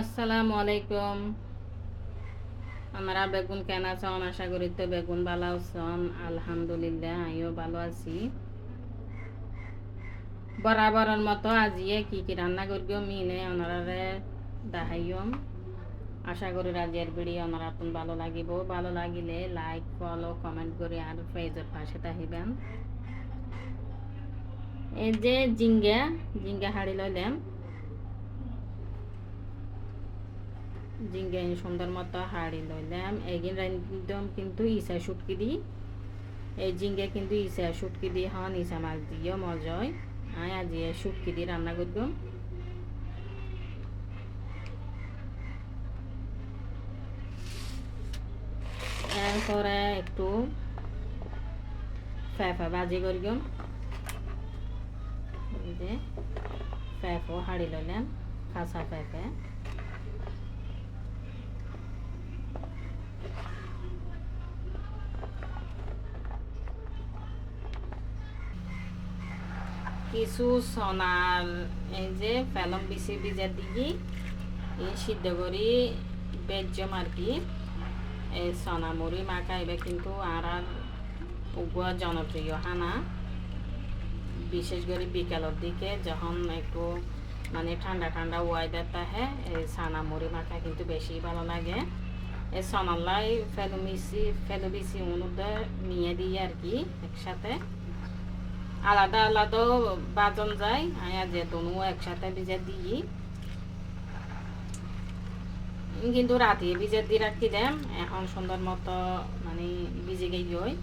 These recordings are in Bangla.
আসসালামু আলাইকুম। আমরা বেগুন কেনা চান আশা করি তো বেগুন ভালো আছেন আলহামদুলিল্লাহ, আমিও ভালো আছি। বরাবরের মতো আজিয়ে কি কি রান্না করিও মিনে ওনারে দেখাইম আশা করি রাজিয়ার ভিডিও ওনার আপন ভালো লাগিব। ভালো লাগিলে লাইক ফলো কমেন্ট করে আর পেজের পাশে থাকিবেন। এই যে জিঙ্গা জিঙ্গা হাড়ি লইলাম জিঙ্গা সুন্দর মতো হাড়ি লইলাম। এগিন একদম কিন্তু ইসা শুটকি দি এই জিঙ্গা কিন্তু ইসা শুটকি দি হন ইসা মাছ দিও মজয় আয়, আজি শুটকি দিয়ে রান্না করব এরপরে একটু ফেফা ভাজি করিম যে ফেফও হাড়ি লইলাম, কাঁচা ফেফে। কিছু সোনার এই যে ফেলম বিচি বিজা দিগি এই সিদ্ধ করি বেজম আর কি এই সোনা মুড়ি মাখাইবে কিন্তু আর আর উগুয়া জনপ্রিয় হানা বিশেষ করে বিকালের দিকে যখন একটু মানে ঠান্ডা ঠান্ডা ওয়েদার থাকে এই সানা মুড়ি মাখা কিন্তু বেশি ভালো লাগে। এই সনাল্লাই ফেলু মিশি ফেলু বিচি অনুদে নিয়ে দিই আর কি একসাথে। আলাদা আলাদাও বাজন যায়। আয়া যে তনু একসাথে ভিজে দিই। কিন্তু রাতে ভিজে দিয়ে রাখি দেম। এখন সুন্দর মতো মানে ভিজে গেই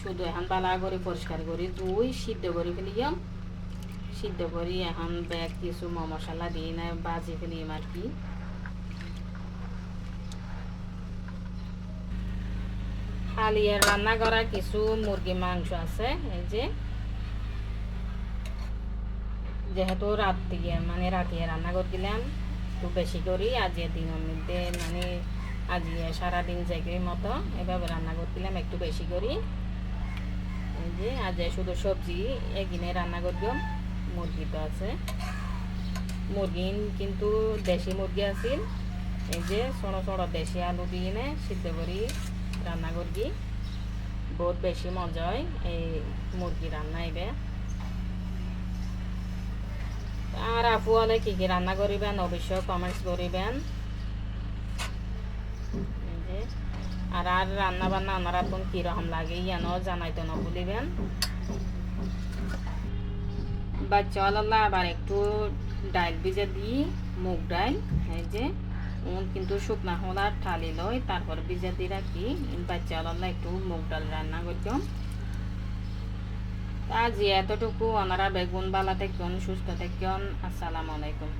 শুধু এখন বালা করে পরিষ্কার করি ধুই, সিদ্ধ করে ফেলিয়াম। সিদ্ধ করি এখন ব্যাগ কিছু মশলা দিই না, বাজি ফেলিম আর কি। আলিয়ার রান্না করা কিছু মুরগি মাংস আছে, এই যে। যেহেতু রাত দিয়ে মানে রাতিয়ে রান্না করে দিলাম একটু বেশি করি আজকে দিনের মধ্যে মানে আজকে সারাদিন জায়গায় মতো এভাবে রান্না করে দিলাম একটু বেশি করি। এই যে আজ শুধু সবজি, এগিনে রান্না করব, মুরগি তো আছে। মুরগি কিন্তু দেশি মুরগি আছিল এই যে, ছোট ছোট দেশি আলু দিয়ে সিদ্ধ করি, রান্না করবি। বহুত বেশি মজা হয় এই মুরগি রান্না এবে। আর আপু হলে কি কি রান্না করিবেন, অবশ্যই কমেন্টস করিবেন। আর আর রান্না বান্না আমার আপন কীরকম লাগে ইয়ান জানাইতে না ভুলিবেন বাচ্চা আল্লাহ আবার একটু ডাইল ভিজে দিই, মুগ ডাইল, এই যে, উন কিন্তু শুকনা হলার ঠালি লয়, তারপর ভিজে দিয়ে রাখি। বাচ্চা আল্লাহ একটু মুগ ডাল রান্না করতাম। আজ এতটুকু। ওনারা বেগুন বালা থাকুন সুস্থ থাকুন আসসালামু আলাইকুম।